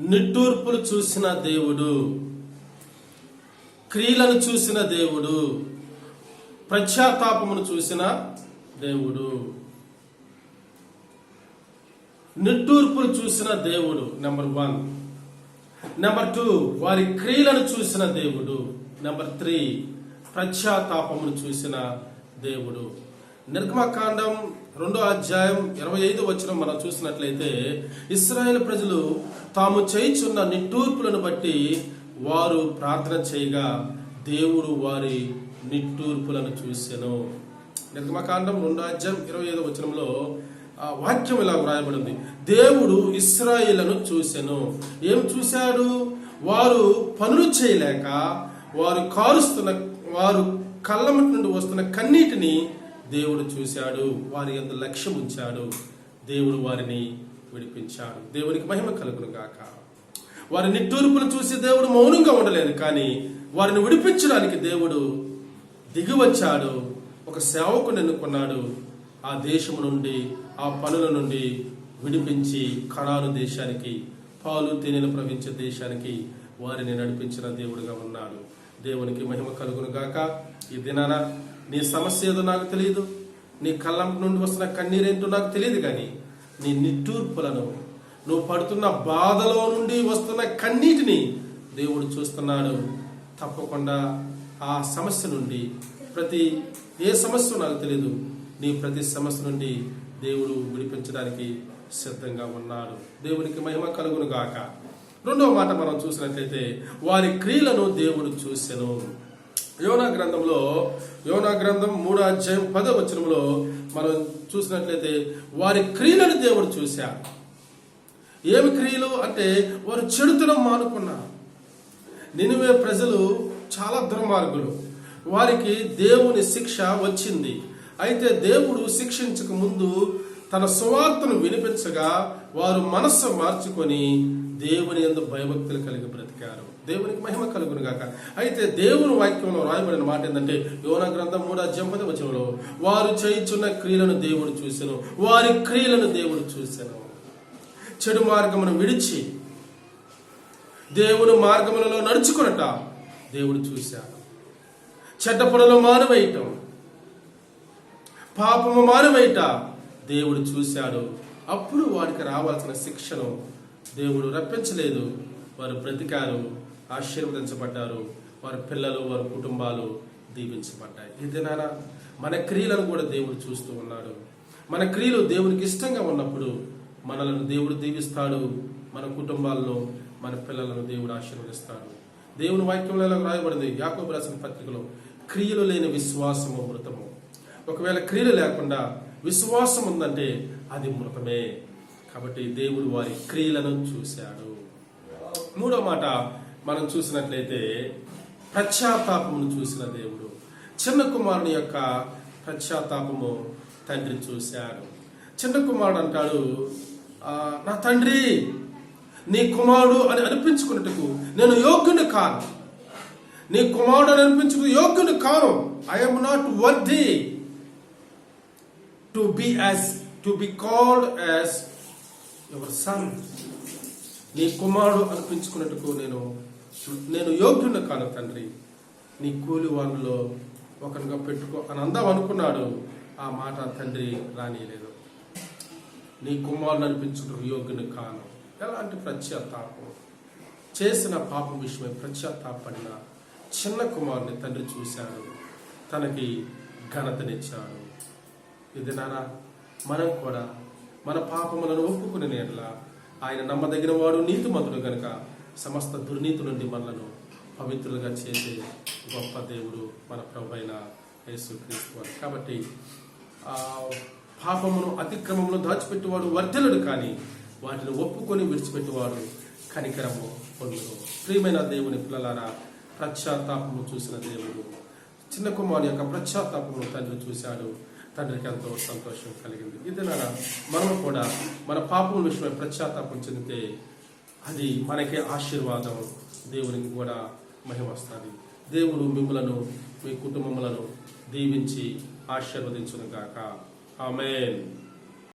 నిట్టూర్పులు చూసిన దేవుడు క్రియలను చూసిన దేవుడు ప్రత్యాతాపమును చూసిన దేవుడు. నిట్టూర్పులు చూసిన దేవుడు నెంబర్ వన్. నెంబర్ టూ వారి క్రియలను చూసిన దేవుడు. నెంబర్ త్రీ ప్రత్యాతాపమును చూసిన దేవుడు. నిర్గమకాండం రెండో అధ్యాయం ఇరవై ఐదు వచ్చిన మనం చూసినట్లయితే ఇస్రాయేల్ ప్రజలు తాము చేయిచున్న నిట్టూర్పులను బట్టి వారు ప్రార్థన చేయగా దేవుడు వారి నిట్టూర్పులను చూశాను నిర్గమకాండం రెండో అధ్యాయం ఇరవై ఐదు వచనంలో ఆ వాక్యం ఇలా వ్రాయబడింది. దేవుడు ఇస్రాయిలను చూశాను ఏం చూశాడు? వారు పనులు చేయలేక వారు కారుస్తున్న వారు కళ్ళమటి నుండి వస్తున్న కన్నీటిని దేవుడు చూశాడు వారి ఎందు లక్ష్యం ఉంచాడు దేవుడు వారిని విడిపించాడు. దేవునికి మహిమ కలుగును గాక. వారి నిట్టూర్పును చూసి దేవుడు మౌనంగా ఉండలేదు కానీ వారిని విడిపించడానికి దేవుడు దిగి వచ్చాడు ఒక సేవకుని ఎన్నుకున్నాడు. ఆ దేశము నుండి ఆ పనుల నుండి విడిపించి కణాను దేశానికి పాలు తేనెలు ప్రవహించే దేశానికి వారిని నడిపించిన దేవుడుగా ఉన్నాడు. దేవునికి మహిమ కలుగును గాక. ఈ దినాన నీ సమస్య ఏదో నాకు తెలియదు. నీ కళ్ళం నుండి వస్తున్న కన్నీరేంటో నాకు తెలియదు కానీ నీ నిట్టూర్పులను నువ్వు పడుతున్న బాధలో నుండి వస్తున్న కన్నీటిని దేవుడు చూస్తున్నాడు. తప్పకుండా ఆ సమస్య నుండి ప్రతి ఏ సమస్య నాకు తెలియదు నీ ప్రతి సమస్య నుండి దేవుడు విడిపించడానికి సిద్ధంగా ఉన్నాడు. దేవునికి మహిమ కలుగును గాక. రెండవ మాట మనం చూసినట్లయితే వారి క్రియలను దేవుడు చూసెను. యోనా గ్రంథంలో యోనా గ్రంథం మూడో అధ్యాయం పదో వచనంలో మనం చూసినట్లయితే వారి క్రియలను దేవుడు చూశారు ఏమి క్రియలు? అంటే వారు చెడుతనం మానుకున్నారు. నినివే ప్రజలు చాలా దుర్మార్గులు. వారికి దేవుని శిక్ష వచ్చింది. అయితే దేవుడు శిక్షించక ముందు తన సువార్తను వినిపించగా వారు మనస్సు మార్చుకొని దేవుని ఎందు భయభక్తులు కలిగి బ్రతికారు. దేవునికి మహిమ కలుగును గాక అయితే దేవుని వాక్యంలో రాయబడిన మాట ఏంటంటే యోన గ్రంథం మూడు అధ్యాయం వచనంలో వారు చేయుచున్న క్రియలను దేవుడు చూశాను వారి క్రియలను దేవుడు చూశాను చెడు మార్గమును విడిచి దేవుని మార్గములలో నడుచుకునట దేవుడు చూశాడు. చెడ్డ పొడలో మానవేయటం పాపము మానవేయట దేవుడు చూశాడు. అప్పుడు వాడికి రావాల్సిన శిక్షను దేవుడు రప్పించలేదు. వారు బ్రతికారు ఆశీర్వదించబడ్డారు. వారి పిల్లలు వారి కుటుంబాలు దీవించబడ్డాయి. ఇది నానా మన క్రియలను కూడా దేవుడు చూస్తూ ఉన్నాడు. మన క్రియలు దేవునికి ఇష్టంగా ఉన్నప్పుడు మనలను దేవుడు దీవిస్తాడు. మన కుటుంబాల్లో మన పిల్లలను దేవుడు ఆశీర్వదిస్తాడు. దేవుని వాక్యంలో రాయబడింది యాకోబు రాసిన పత్రికలో క్రియలు లేని విశ్వాసము మృతము ఒకవేళ క్రియలు లేకుండా విశ్వాసం ఉందంటే అది మృతమే కాబట్టి దేవుడు వారి క్రియలను చూశాడు. మూడో మాట మనం చూసినట్లయితే పశ్చాత్తాపమును చూసిన దేవుడు. చిన్న కుమారుని యొక్క పశ్చాత్తాపము తండ్రి చూశాడు. చిన్న కుమారుడు అంటాడు నా తండ్రి నీ కుమారుడు అని అనిపించుకున్నట్టుకు నేను యోగ్యుని కాను. నీ కుమారుడు అని అనిపించుకు యోగ్యుని కాను. I'm not worthy to be as to be called as your son నీ కుమారుడు అనిపించుకున్నట్టుకు నేను నేను యోగ్యుని కాను తండ్రి. నీ కూలి వాళ్ళలో ఒకరిగా పెట్టుకో అని అందాం అనుకున్నాడు. ఆ మాట తండ్రి రానియలేదు. నీ కుమారుడు అనిపించుకున్న యోగ్యుని కాను. ఎలాంటి ప్రత్యాత్తాపం చేసిన పాపం విషయమై ప్రత్యాత్తాపడిన చిన్న కుమారుని తండ్రి చూశాడు. తనకి ఘనతనిచ్చాడు. ఇది నానా మనం కూడా మన పాపములను ఒప్పుకుని నేట్లా ఆయన నమ్మదగిన వాడు నీతిమంతుడు గనుక సమస్త దుర్నీతి నుండి మనలను పవిత్రులుగా చేసే గొప్ప దేవుడు మన ప్రభు అయిన యేసుక్రీస్తు వారు. కాబట్టి పాపమును అతిక్రమమును దాచిపెట్టేవాడు వర్ధలుడు కానీ వాటిని ఒప్పుకొని విడిచిపెట్టేవాడు కనికరము పొందును. ప్రియమైన దేవుని పిల్లలారా ప్రత్యాత్తాపము చూసిన దేవుడు చిన్న కుమారుని యొక్క ప్రత్యాత్తాపమును తండ్రి చూశాడు. తండ్రికి ఎంతో సంతోషం కలిగింది. ఇది నా మనం కూడా మన పాపం విషయమై ప్రత్యాత్తాపం చెందితే అది మనకే ఆశీర్వాదం. దేవునికి కూడా మహిమ వస్తుంది. దేవుడు మిమ్మలను మీ కుటుంబములను దీవించి ఆశీర్వదించును గాక ఆమెన్.